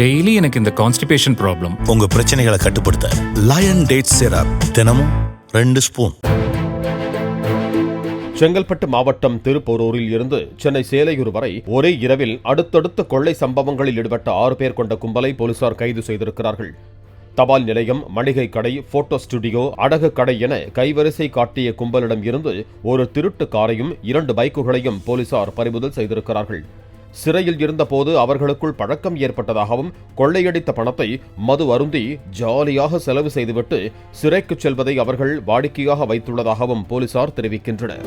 Daily எனக்கு இந்த constipation problem உங்க பிரச்சனைகளை கட்டுப்படுத்த லயன் டேட் சிரப் தினமும் ரெண்டு ஸ்பூன் செங்கல்பட்டு மாவட்டம் திருப்போரூரில் இருந்து சென்னை சேலையூர் வரை ஒரே இரவில் அடுத்தடுத்த கொள்ளை சம்பவங்களில் ஈடுபட்ட ஆறு பேர் கொண்ட கும்பலை போலீசார் கைது செய்திருக்கிறார்கள். தபால் நிலையம் மளிகை கடை போட்டோ ஸ்டுடியோ அடகு கடை என கைவரிசை காட்டிய கும்பலிடம் இருந்து ஒரு திருட்டு காரையும் இரண்டு பைக்குகளையும் போலீசார் பறிமுதல் செய்திருக்கிறார்கள். சிறையில் இருந்தபோது அவர்களுக்குள் பழக்கம் ஏற்பட்டதாகவும் கொள்ளையடித்த பணத்தை மது அருந்தி ஜாலியாக செலவு செய்துவிட்டு சிறைக்கு செல்வதை அவர்கள் வாடிக்கையாக வைத்துள்ளதாகவும் போலீசார் தெரிவிக்கின்றனர்.